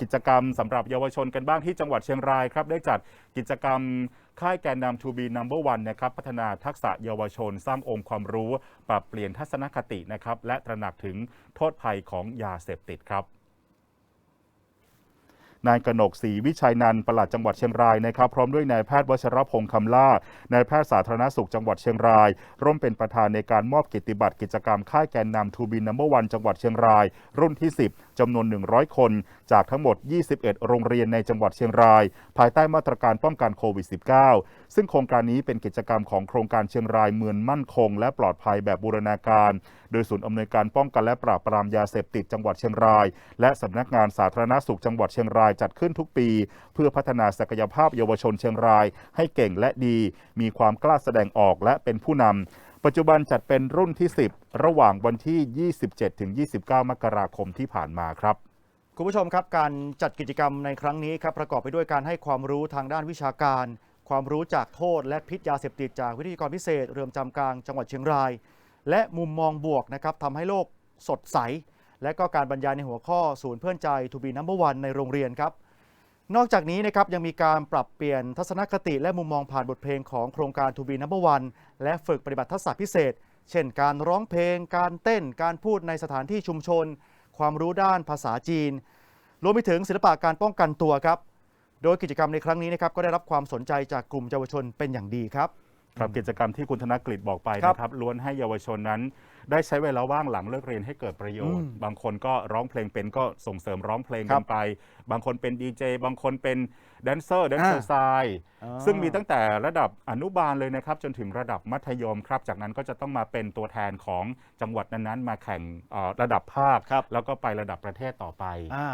กิจกรรมสำหรับเยาวชนกันบ้างที่จังหวัดเชียงรายครับ ได้จัดกิจกรรมค่ายแกนนำ To be number one นะครับพัฒนาทักษะเยาวชนสร้างองค์ความรู้ ปรับเปลี่ยนทัศนคตินะครับ และตระหนักถึงโทษภัยของยาเสพติดครับนายกนกศรีวิชัยนันท์ปลัดจังหวัดเชียงรายนะครับ พร้อมด้วยนายแพทย์วชรพงษ์คำล่านายแพทย์สาธารณสุขจังหวัดเชียงราย ร่วมเป็นประธานในการมอบกิตติบัตรกิจกรรมค่ายแกนนำทูบินนัมเบอร์วันจังหวัดเชียงราย รุ่นที่ 10 จำนวน 100 คน จากทั้งหมด 21 โรงเรียนในจังหวัดเชียงราย ภายใต้มาตรการป้องกันโควิด -19 ซึ่งโครงการนี้เป็นกิจกรรมของโครงการเชียงรายเมืองมั่นคง และปลอดภัยแบบบูรณาการ โดยศูนย์อำนวยการป้องกันและปราบปรามยาเสพติดจังหวัดเชียงราย และสำนักงานสาธารณสุขจังหวัดเชียงรายจัดขึ้นทุกปี เพื่อพัฒนาศักยภาพเยาวชนเชียงราย ให้เก่งและดี มีความกล้าแสดงออกและเป็นผู้นำ ปัจจุบันจัดเป็นรุ่นที่ 10 ระหว่างวันที่ 27-29 มกราคมที่ผ่านมาครับคุณผู้ชมครับการจัดกิจกรรมในครั้งนี้ครับประกอบไปด้วยการให้ความรู้ทางด้านวิชาการ ความรู้จากโทษ และพิษยาเสพติดจากวิทยากรพิเศษ เรือนจำกลางจังหวัดเชียงราย และมุมมองบวกนะครับทำให้โลกสดใส และก็การบรรยายในหัวข้อศูนย์เพื่อนใจทูบีนัมเบอร์วันในโรงเรียนครับ นอกจากนี้นะครับยังมีการปรับเปลี่ยนทัศนคติและมุมมองผ่านบทเพลงของโครงการทูบีนัมเบอร์วันและฝึกปฏิบัติทักษะพิเศษ เช่น การร้องเพลง การเต้น การพูดในสถานที่ชุมชน ความรู้ด้านภาษาจีน รวมไปถึงศิลปะการป้องกันตัวครับ โดยกิจกรรมในครั้งนี้นะครับก็ได้รับความสนใจจากกลุ่มเยาวชนเป็นอย่างดีครับ ครับกิจกรรมที่คุณธนกฤษบอกไปครับนะครับล้วนให้เยาวชนนั้น ได้ใช้เวลาว่างหลังเลิกเรียนให้เกิดประโยชน์อืมบางคนก็ร้องเพลงเป็นก็ส่งเสริมร้องเพลงครักับนไป บางคนเป็นดีเจบางคนเป็นแดนเซอร์แดนเซอร์อ่าไซด์อ่า ซึ่งมีตั้งแต่ระดับอนุบาลเลยนะครับ จนถึงระดับมัธยมครับ จากนั้นก็จะต้องมาเป็นตัวแทนของจังหวัดนั้นๆ มาแข่งเอ่อระดับภาค ครับ แล้วก็ไประดับประเทศต่อไป อ่า